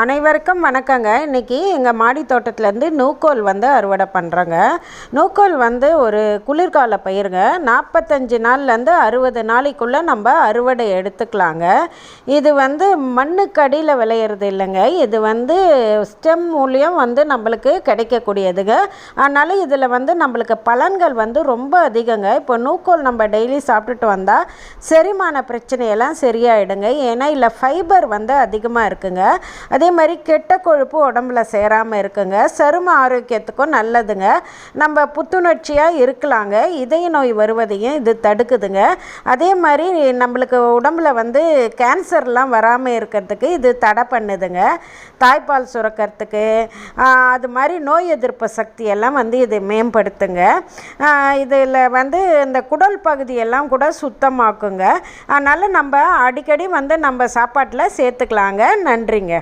அனைவருக்கும் வணக்கங்க. இன்றைக்கி எங்கள் மாடி தோட்டத்துலேருந்து நூக்கோல் வந்து அறுவடை பண்ணுறோங்க நூக்கோல் வந்து ஒரு குளிர்கால பயிருங்க. நாற்பத்தஞ்சு நாள்லேருந்து அறுபது நாளைக்குள்ளே நம்ம அறுவடை எடுத்துக்கலாங்க. இது வந்து மண்ணுக்கு அடியில் விளையிறது இல்லைங்க. இது வந்து ஸ்டெம் மூலியம் வந்து நம்மளுக்கு கிடைக்கக்கூடியதுங்க. அதனால் இதில் வந்து நம்மளுக்கு பலன்கள் வந்து ரொம்ப அதிகங்க. இப்போ நூக்கோல் நம்ம டெய்லி சாப்பிட்டுட்டு வந்தால் செரிமான பிரச்சனையெல்லாம் சரியாயிடுங்க. ஏன்னா இல்லை ஃபைபர் வந்து அதிகமாக இருக்குங்க. அது அதே மாதிரி கெட்ட கொழுப்பு உடம்புல சேராமல் இருக்குங்க. சரும ஆரோக்கியத்துக்கும் நல்லதுங்க. நம்ம புத்துணர்ச்சியாக இருக்கலாங்க. இதய நோய் வருவதையும் இது தடுக்குதுங்க. அதே மாதிரி நம்மளுக்கு உடம்புல வந்து கேன்சர்லாம் வராமல் இருக்கிறதுக்கு இது தடை பண்ணுதுங்க. தாய்ப்பால் சுரக்கிறதுக்கு அது மாதிரி நோய் எதிர்ப்பு சக்தியெல்லாம் வந்து இது மேம்படுத்துங்க. இதில் வந்து இந்த குடல் பகுதியெல்லாம் கூட சுத்தமாக்குங்க. அதனால் நம்ம அடிக்கடி வந்து நம்ம சாப்பாட்டில் சேர்த்துக்கலாங்க. நன்றிங்க.